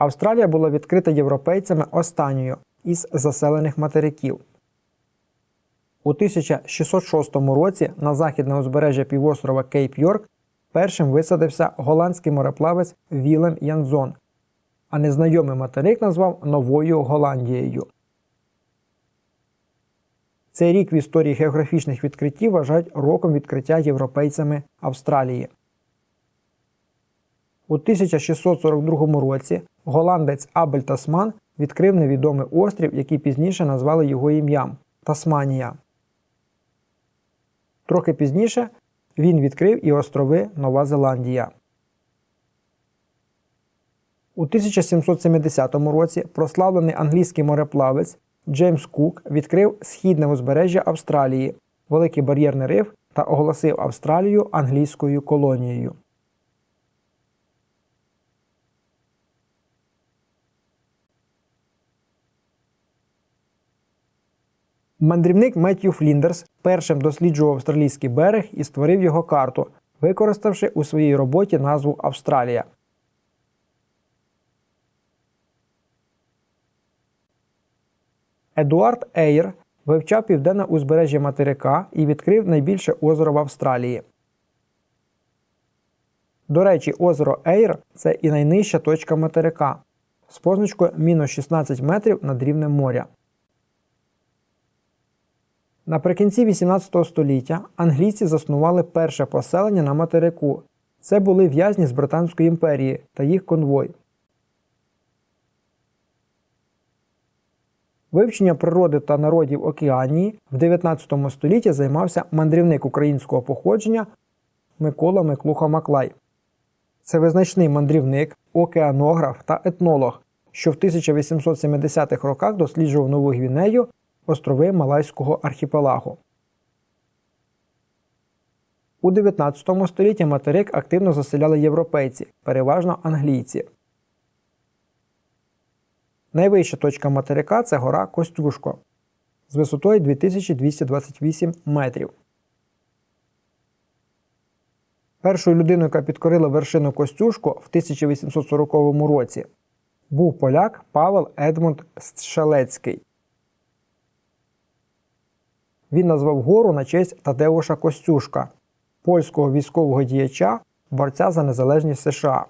Австралія була відкрита європейцями останньою із заселених материків. У 1606 році на західне узбережжя півострова Кейп Йорк першим висадився голландський мореплавець Вілем Янзон, а незнайомий материк назвав Новою Голландією. Цей рік в історії географічних відкриттів вважають роком відкриття європейцями Австралії. У 1642 році голландець Абель Тасман відкрив невідомий острів, який пізніше назвали його ім'ям Тасманія. Трохи пізніше він відкрив і острови Нова Зеландія. У 1770 році прославлений англійський мореплавець Джеймс Кук відкрив східне узбережжя Австралії, Великий бар'єрний риф та оголосив Австралію англійською колонією. Мандрівник Меттью Фліндерс першим досліджував австралійський берег і створив його карту, використавши у своїй роботі назву Австралія. Едуард Ейр вивчав південне узбережжя материка і відкрив найбільше озеро в Австралії. До речі, озеро Ейр це і найнижча точка материка з позначкою мінус 16 метрів над рівнем моря. Наприкінці 18 століття англійці заснували перше поселення на материку. Це були в'язні з Британської імперії та їх конвой. Вивчення природи та народів Океанії в 19 столітті займався мандрівник українського походження Микола Миклуха Маклай. Це визначний мандрівник, океанограф та етнолог, що в 1870-х роках досліджував Нову Гвінею, острови Малайського архіпелагу. У 19 столітті материк активно заселяли європейці, переважно англійці. Найвища точка материка це гора Костюшко з висотою 2228 метрів. Першою людиною, яка підкорила вершину Костюшко в 1840 році, був поляк Павел Едмунд Щелецький. Він назвав гору на честь Тадеуша Костюшка, польського військового діяча, борця за незалежність США.